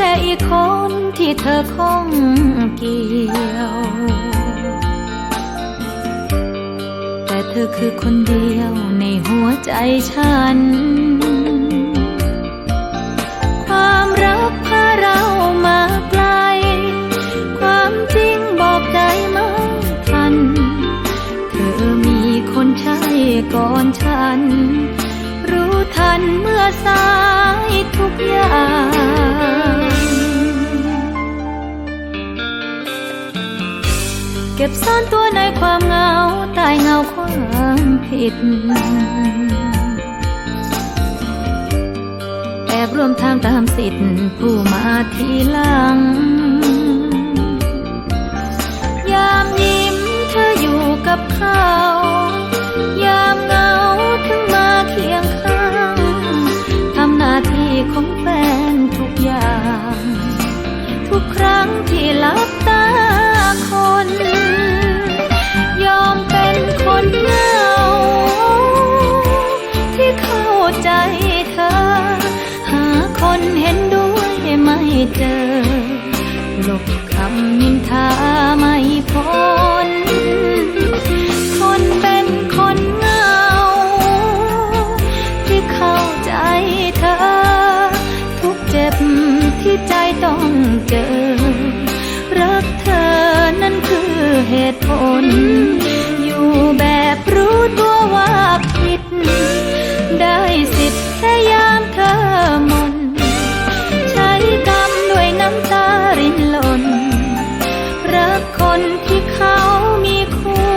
แค่อีกคนที่เธอคงเกี่ยว แต่เธอคือคนเดียวในหัวใจฉัน ความรักพาเรามาไกล ความจริงบอกใจไม่ทัน เธอมีคนใช่ก่อนฉัน รู้ทันเมื่อสายทุกอย่าง เก็บซ่อนตัวในความเหงาใต้เงาความผิด แอบร่วมทางตามสิทธิ์ผู้มาทีหลัง เจอ หลบคำนินทาไม่พ้น คนเป็นคนเหงา ที่เข้าใจเธอ ทุกเจ็บที่ใจต้องเจอ รักเธอนั้นคือเหตุผล คนที่เขามีคู่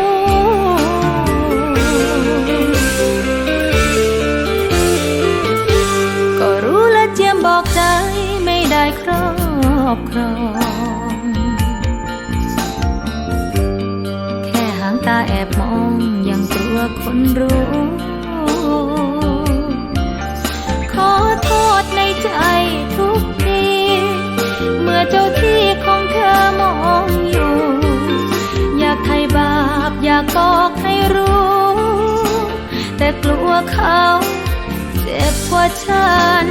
ก็รู้และเจียมบอกใจไม่ได้ครอบครอง แค่หางตาแอบมองยังกลัวคนรู้ากบอกให้รู้ แต่กลัวเขาเจ็บกว่าฉัน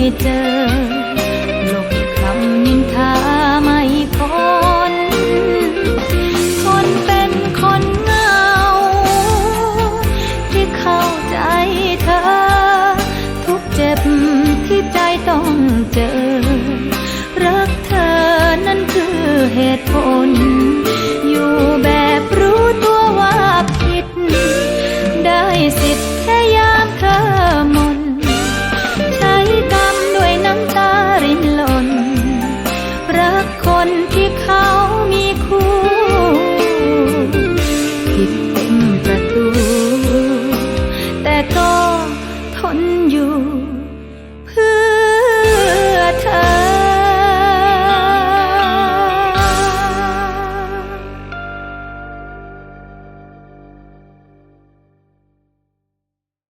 ไม่